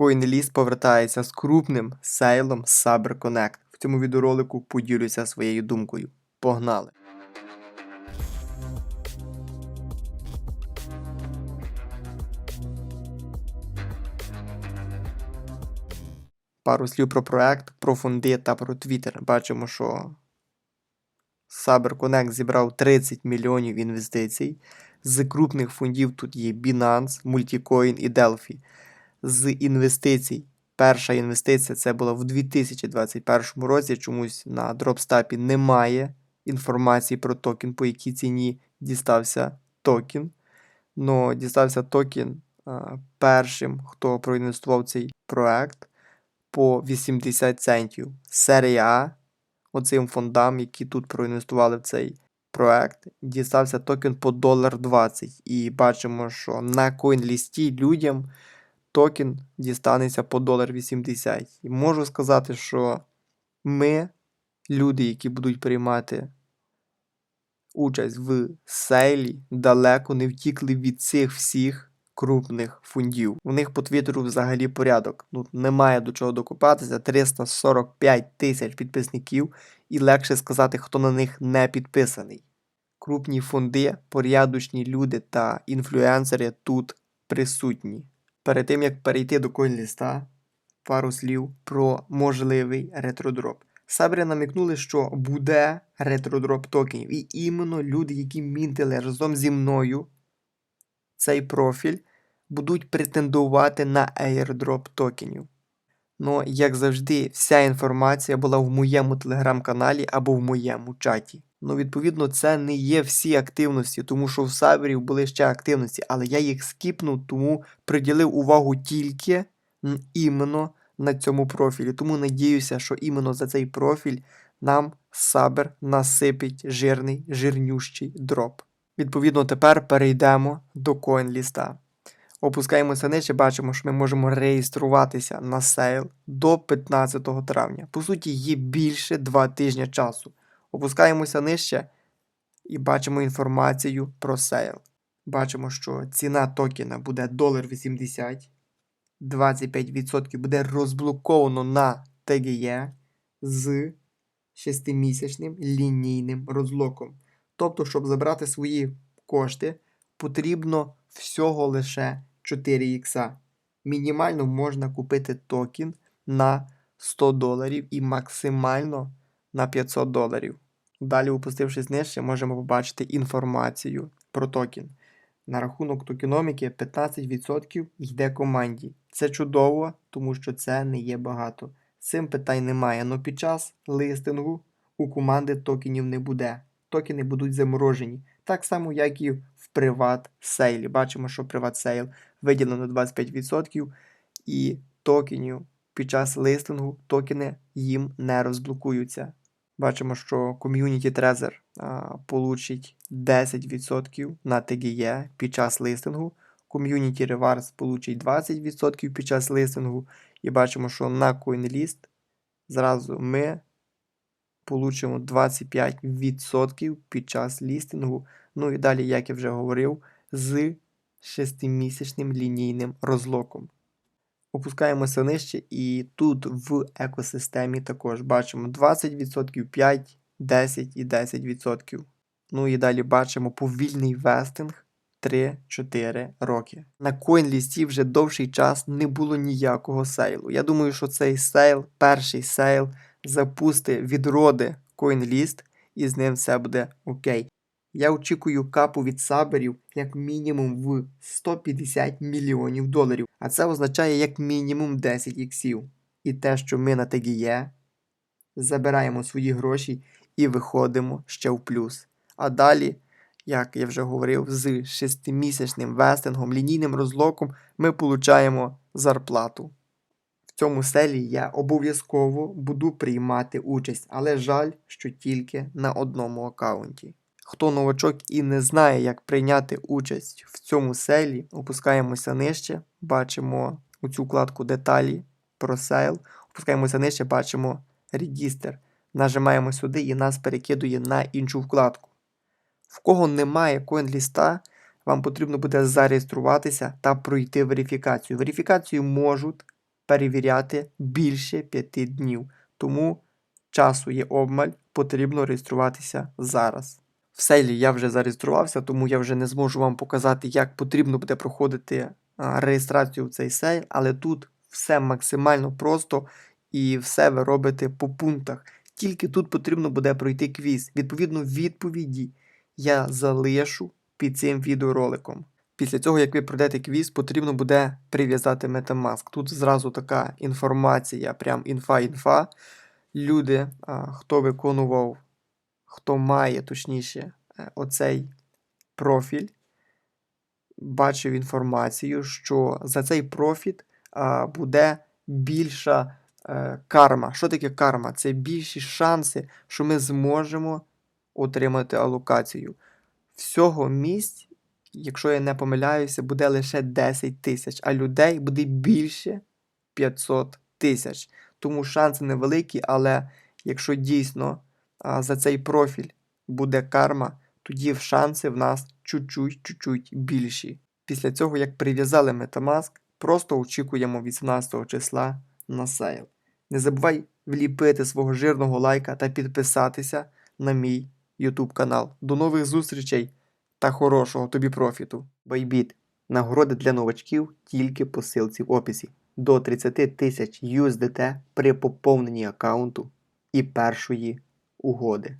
CoinList повертається з крупним сейлом Saber. В цьому відеоролику поділюся своєю думкою. Погнали! Пару слів про проект, про фонди та про Twitter. Бачимо, що Saber Connect зібрав 30 мільйонів інвестицій. З крупних фондів тут є Binance, Multicoin і Delphi. З інвестицій. Перша інвестиція це була в 2021 році. Чомусь на дропстапі немає інформації про токен, по якій ціні дістався токен. Но дістався токен а, першим, хто проінвестував цей проект по 80 центів. Серія А оцим фондам, які тут проінвестували в цей проект, дістався токен по долар 20. І бачимо, що на CoinList людям токен дістанеться по долар 80. І можу сказати, що ми, люди, які будуть приймати участь в сейлі, далеко не втікли від цих всіх крупних фондів. У них по твіттеру взагалі порядок. Тут немає до чого докопатися. 345 тисяч підписників, і легше сказати, хто на них не підписаний. Крупні фонди, порядочні люди та інфлюенсери тут присутні. Перед тим як перейти до CoinList, пару слів про можливий ретродроп. Сабрі намікнули, що буде ретродроп токенів. І іменно люди, які мінтили разом зі мною цей профіль, будуть претендувати на airdrop токенів. Ну, як завжди, вся інформація була в моєму телеграм-каналі або в моєму чаті. Ну, відповідно, це не є всі активності, тому що в Саберів були ще активності, але я їх скіпнув, тому приділив увагу тільки іменно на цьому профілі. Тому надіюся, що іменно за цей профіль нам Сабер насипить жирний, жирнющий дроп. Відповідно, тепер перейдемо до CoinList. Опускаємося нижче, бачимо, що ми можемо реєструватися на сейл до 15 травня. По суті, є більше 2 тижні часу. Опускаємося нижче і бачимо інформацію про сейл. Бачимо, що ціна токена буде 1,80 25% буде розблоковано на TGE з 6-місячним лінійним розлоком. Тобто, щоб забрати свої кошти, потрібно всього лише 4 ікса. Мінімально можна купити токен на 100 доларів і максимально на 500 доларів. Далі, опустившись нижче, можемо побачити інформацію про токен. На рахунок токеноміки 15% йде команді. Це чудово, тому що це не є багато. Цим питань немає, але під час листингу у команди токенів не буде. Токени будуть заморожені. Так само, як і в приват сейлі. Бачимо, що приват сейл виділено 25% і токенів під час листингу токени їм не розблокуються. Бачимо, що ком'юніті трезер получить 10% на TGE під час листингу. Ком'юніті Rewards получить 20% під час листингу. І бачимо, що на CoinList зразу ми получимо 25% під час лістингу. Ну і далі, як я вже говорив, з 6-місячним лінійним розлоком. Опускаємося нижче, і тут в екосистемі також бачимо 20%, 5, 10 і 10%. Ну і далі бачимо повільний вестинг 3-4 роки. На CoinList вже довший час не було ніякого сейлу. Я думаю, що цей сейл, перший сейл, запусти відроди CoinList і з ним все буде окей. Я очікую капу від саберів як мінімум в 150 мільйонів доларів, а це означає як мінімум 10 іксів. І те, що ми на TGE забираємо свої гроші і виходимо ще в плюс. А далі, як я вже говорив, з 6-місячним вестингом, лінійним розлоком ми получаємо зарплату. В цьому селі я обов'язково буду приймати участь, але жаль, що тільки на одному аккаунті. Хто новачок і не знає, як прийняти участь в цьому селі, опускаємося нижче, бачимо оцю вкладку деталі про сейл. Опускаємося нижче, бачимо регістр. Нажимаємо сюди і нас перекидує на іншу вкладку. В кого немає CoinList, вам потрібно буде зареєструватися та пройти верифікацію. Верифікацію можуть перевіряти більше 5 днів. Тому часу є обмаль, потрібно реєструватися зараз. В сейлі я вже зареєструвався, тому я вже не зможу вам показати, як потрібно буде проходити реєстрацію в цей сейл, але тут все максимально просто і все ви робите по пунктах. Тільки тут потрібно буде пройти квіз. Відповідно, відповіді я залишу під цим відеороликом. Після цього, як ви пройдете квіз, потрібно буде прив'язати Metamask. Тут зразу така інформація, прям інфа-інфа. Люди, хто виконував, хто має точніше е, оцей профіль, бачив інформацію, що за цей профіт буде більша е, карма. Що таке карма? Це більші шанси, що ми зможемо отримати алокацію. Всього місць, якщо я не помиляюся, буде лише 10 тисяч, а людей буде більше 500 тисяч. Тому шанси невеликі, але якщо дійсно за цей профіль буде карма, тоді шанси в нас чуть-чуть більші. Після цього, як прив'язали Metamask, просто очікуємо 18 числа на сейл. Не забувай вліпити свого жирного лайка та підписатися на мій YouTube канал. До нових зустрічей та хорошого тобі профіту. Байбіт. Нагороди для новачків тільки по ссылці в описі. До 30 тисяч USDT при поповненні аккаунту і першої угоди.